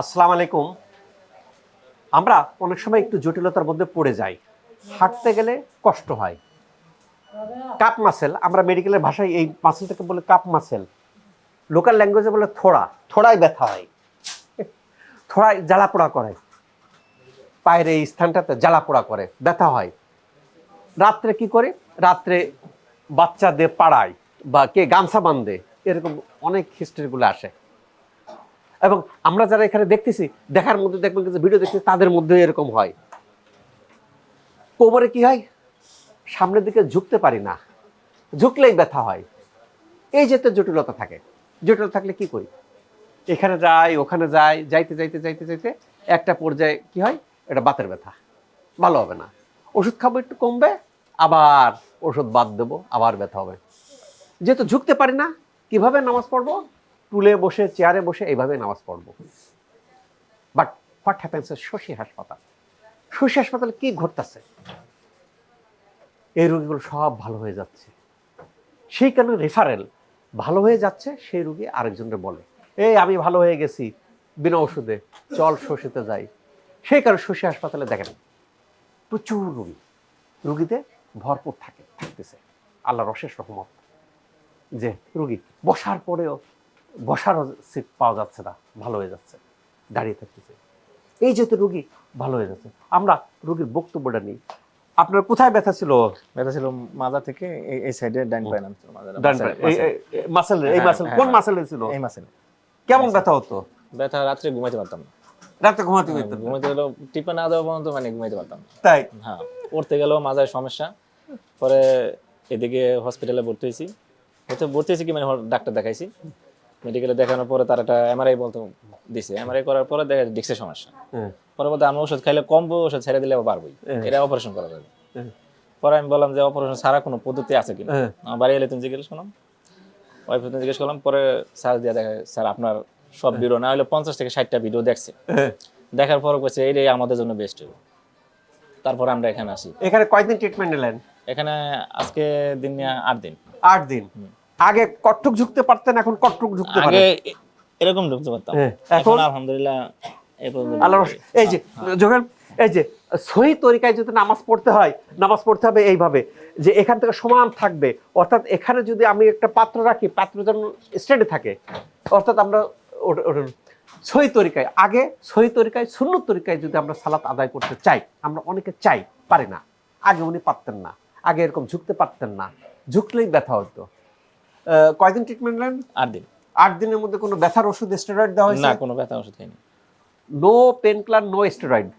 আসসালামু আলাইকুম। আমরা অনেক সময় একটু জটিলতার মধ্যে পড়ে যাই। হাঁটতে গেলে কষ্ট হয়। কাপ মাসেল আমরা মেডিকেলের ভাষায় এই মাসেলটাকে বলে কাপ মাসেল লোকাল ল্যাঙ্গুয়েজে বলে থোড়া থোড়াই ব্যথা হয়। থোড়াই জ্বালা পোড়া করে। পায়ের এই স্থানটাতে জ্বালা পোড়া করে, ব্যথা হয়। রাত্রে কি করে? রাত্রে বাচ্চাদের পাড়ায় বা কে গামছা বান্ধে এরকম অনেক হিস্ট্রিগুলো আসে। এবং আমরা যারা এখানে দেখতেছি, দেখার মধ্যে দেখবেন যে ভিডিও দেখতেছি, তাদের মধ্যে এরকম হয়। কোমরে কি হয়? সামনের দিকে ঝুঁকতে পারি না। ঝুঁকলেই ব্যথা হয়। এই যেতে জটিলতা থাকে। জটিলতা থাকলে কি করি? এখানে যাই, ওখানে যাই, যাইতে যাইতে যাইতে যাইতে একটা পর্যায়ে কি হয়? এটা বাতের ব্যথা। ভালো হবে না। ওষুধ খাব একটু কমবে, আবার ওষুধ বাদ দেবো, আবার ব্যথা হবে। যেহেতু ঝুঁকতে পারি না, কীভাবে নামাজ পড়ব? টুলে বসে চেয়ারে বসে এইভাবে নামাজ পড়ব। বাট হোয়াট হ্যাপেন্স শশী হাসপাতাল। শশী হাসপাতালে কি ঘটতেছে? এই রোগীগুলো সব ভালো হয়ে যাচ্ছে। সেই কারণে রেফারেল ভালো হয়ে যাচ্ছে, সেই রুগী আরেকজনকে বলে, এই আমি ভালো হয়ে গেছি, বিনা ওষুধে, চল শশীতে যাই। সেই কারণে শশী হাসপাতালে দেখেন প্রচুর রুগী। রুগীতে ভরপুর থাকে, থাকতেছে। আল্লাহর অশেষ রহমত যে রুগী বসার পরেও বসারও সিট পাওয়া যাচ্ছে না ভালো হয়ে যাচ্ছে দাঁড়িয়ে থাকতেছে। এই যেহেতু রুগী ভালো হয়ে যাচ্ছে। আমরা রুগীর বক্তব্যটা নিই। আপনার কোথায় ব্যথা ছিল? ব্যথা ছিল মাজা থেকে এই- এই সাইডে ডাইন পায়ে নাম ছিল মাজাটা। ডান পায়ে। এই- মাসেল। এই- মাসেল হ্যাঁ, হ্যাঁ, কোন হ্যাঁ। মাসেলে ছিল? এই মাসেল কেমন ব্যথা হতো? ব্যথা রাত্রে ঘুমাইতে পারতাম না। রাতে ঘুমাতে হইতো না। ঘুমাইতে গেলেও টিপা না দেওয়া পর্যন্ত মানে ঘুমাইতে পারতাম না। তাই? হ্যাঁ পড়তে গেলেও মাজার সমস্যা। পরে এদিকে হসপিটালে ভর্তি হয়েছি। হয়তো ভর্তি হয়েছি কি মানে ডাক্তার দেখাইছি। মেডিকেলে দেখানোর পরে তার একটা এমআরআই বলতে দিছে। এমআরআই করার পরে দেখা যায় ডিক্সের সমস্যা। হ্যাঁ, পরে বলতে আমি ওষুধ খাইলে কমবো ওষুধ ছেড়ে দিলে বাড়বই হ্যাঁ। এটা অপারেশন করা যাবে। হ্যাঁ। পরে আমি বললাম যে অপারেশন ছাড়া কোনো পদ্ধতি আছে কিনা। আমার বাড়ি এলে তুমি জিজ্ঞেস করলাম। ওয়াইফ জিজ্ঞেস করলাম পরে স্যার দিয়ে দেখা স্যার আপনার সব ভিডিও না হলে পঞ্চাশ থেকে ষাটটা ভিডিও দেখছে। দেখার পর বলছে এইটাই আমাদের জন্য বেস্ট হবে তারপর আমরা এখানে আসি। এখানে কয়দিন ট্রিটমেন্ট নিলেন? এখানে আজকে দিন নিয়ে আট দিন। আট দিন। আগে কট্টুক ঝুঁকতে পারতেন এখন কট্টুক ঝুঁকতে পারেন। এ- এরকম ঢুকতে পারতাম। হ্যাঁ, এখন? আলহামদুলিল্লাহ আল্লাহ এই যে যখন এই যে সহি তরিকায় যদি নামাজ পড়তে হয় নামাজ পড়তে হবে এইভাবে যে এখান থেকে সমান থাকবে। অর্থাৎ এখানে যদি আমি একটা পাত্র রাখি পাত্র যেন স্ট্যান্ডে থাকে অর্থাৎ আমরা সহি তরিকায় আগে সহি তরিকায় শূন্য তরিকায় যদি আমরা সালাত আদায় করতে চাই আমরা অনেকে চাই পারি না। আগে উনি পারতেন না আগে এরকম ঝুঁকতে পারতেন না। ঝুঁকলেই ব্যথা হতো। কয়দিন ট্রিটমেন্ট নেন? আট দিন। আট দিনের মধ্যে কোনো ব্যথার ওষুধ স্টেরয়েড দেওয়া হয়েছে? না কোনো ব্যথা ওষুধ খাইনি no painkiller no steroid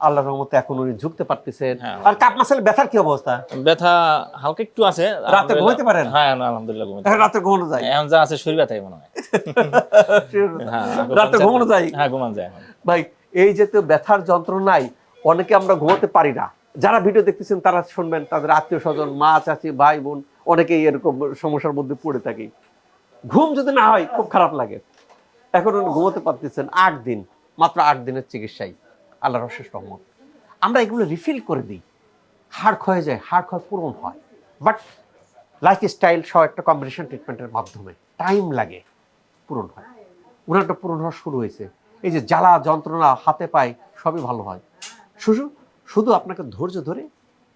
আল্লাহর রহমতে এখন উনি ঝুঁকতে পারতেছেন। হ্যাঁ। আর কাপ মাসেল ব্যথার কি অবস্থা? ব্যথা হালকা একটু আছে রাতে ঘুমাইতে পারেন? হ্যাঁ আলহামদুলিল্লাহ ঘুমাইতে এখন রাতে ঘুমানো যায়? এখন যা আছে শরীর ব্যথাই মনে হয়। হ্যাঁ রাতে ঘুমানো যায়? হ্যাঁ ঘুমানো যায় ভাই এই যে তো ব্যথার যন্ত্রণায় অনেকে আমরা ঘুমাতে পারি না। যারা ভিডিও দেখতেছেন তারা শুনবেন তাদের আত্মীয় স্বজন মা চাচি ভাই বোন অনেকেই এরকম সমস্যার মধ্যে পড়ে থাকি। ঘুম যদি না হয়, খুব খারাপ লাগে। এখন উনি ঘুমোতে পারতেছেন আট দিন, মাত্র আট দিনের চিকিৎসাই, আল্লাহর অশেষ রহমত। আমরা এগুলো রিফিল করে দিই। হাড় ক্ষয়ে যায়, হাড় ক্ষয় পূরণ হয়। বাট লাইফ স্টাইল সহ একটা কম্বিনেশন ট্রিটমেন্টের মাধ্যমে টাইম লাগে পূরণ হয়। ওনারটা পূরণ হওয়া শুরু হয়েছে। এই যে জ্বালা, যন্ত্রণা, হাতে পায়, সবই ভালো হয়। শুধু শুধু আপনাকে ধৈর্য ধরে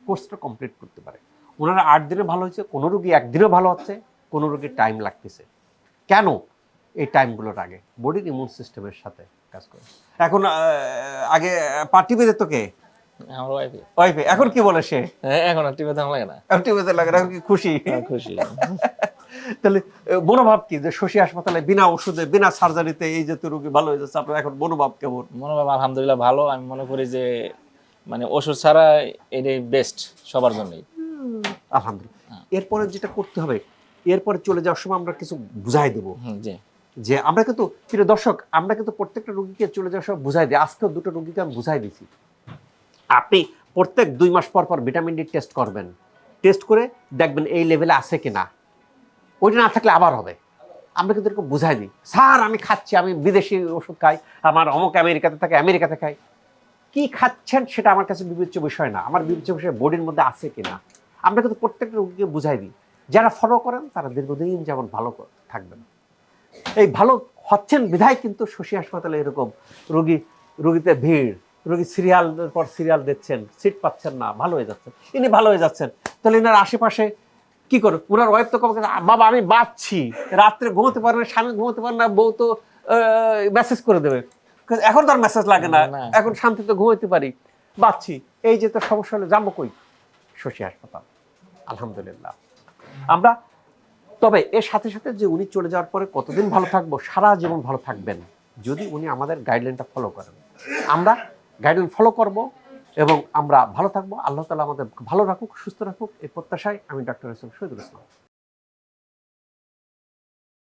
কোর্সটা কমপ্লিট করতে পারে। ওনারা আট দিনে ভালো হয়েছে কোনো রুগী একদিনে ভালো হচ্ছে কোনো রুগীর টাইম লাগতেছে। কেন? এই টাইমগুলোর আগে। বডির ইমিউন সিস্টেমের সাথে কাজ করে। এখন আগে পার্টি বেঁধে তো কে? আমার ওয়াইফে ওয়াইফে এখন কি বলে সে? এখন আর দাম লাগে না। বেঁধে লাগে না, কি খুশি? হ্যাঁ, খুশি। তাহলে মনোভাব কি? যে শশী হাসপাতালে বিনা ওষুধে বিনা সার্জারিতে এই যে তো রুগী ভালো হয়ে যাচ্ছে আপনার এখন মনোভাব কেমন? মনোভাব আলহামদুলিল্লাহ ভালো। আমি মনে করি যে মানে ওষুধ ছাড়া এটাই বেস্ট সবার জন্যই। আলহামদুলিল্লাহ। এরপরে যেটা করতে হবে এরপরে চলে যাওয়ার সময় আমরা কিছু বুঝাই দেবো। যে আমরা কিন্তু প্রিয় দর্শক আমরা কিন্তু প্রত্যেকটা রুগীকে চলে যাওয়ার সময় বুঝাই দিই। আজকেও দুটো রুগীকে আমি বুঝাই দিছি। আপনি প্রত্যেক দুই মাস পর পর ভিটামিন ডি টেস্ট করবেন। টেস্ট করে দেখবেন এই লেভেলে আছে কি না ওইটা না থাকলে আবার হবে। আমরা কিন্তু এরকম বুঝাই দিই। স্যার আমি খাচ্ছি আমি বিদেশি ওষুধ খাই আমার অমুক আমেরিকাতে থাকে আমেরিকাতে খাই। কি খাচ্ছেন সেটা আমার কাছে বিবেচ্য বিষয় না। আমার বিবেচ্য বিষয় বডির মধ্যে আছে কিনা। আমরা কিন্তু প্রত্যেকটা রোগীকে বুঝাই দিই। যারা ফলো করেন তারা দীর্ঘদিন যেমন ভালো থাকবেন। এই ভালো হচ্ছেন বিধায় কিন্তু শশী হাসপাতালে এরকম রোগী রোগীতে ভিড় রোগী সিরিয়াল পর সিরিয়াল দিচ্ছেন সিট পাচ্ছেন না ভালো হয়ে যাচ্ছেন। ইনি ভালো হয়ে যাচ্ছেন। তাহলে এনার আশেপাশে কি করে ওনার ওয়াইফ তো কবে বাবা আমি বাঁচছি। রাত্রে ঘুমোতে পারে না স্বামী ঘুমোতে পারে না বউ তো মেসেজ করে দেবে। এখন তো আর মেসেজ লাগে না। না। এখন শান্তিতে ঘুমাইতে পারি। বাঁচছি। এই যে তো সমস্যা হলে যাব কই? শশী হাসপাতাল। আলহামদুলিল্লাহ। আমরা, তবে এর সাথে সাথে যে উনি চলে যাওয়ার পরে কতদিন ভালো থাকব, সারা জীবন ভালো থাকবেন, যদি উনি আমাদের গাইডলাইনটা ফলো করেন। আমরা গাইডলাইন ফলো করব এবং আমরা ভালো থাকব। আল্লাহ তালা আমাদের ভালো রাখুক, সুস্থ রাখুক। এই প্রত্যাশায় আমি ডক্টর হোসেন শহীদুল ইসলাম।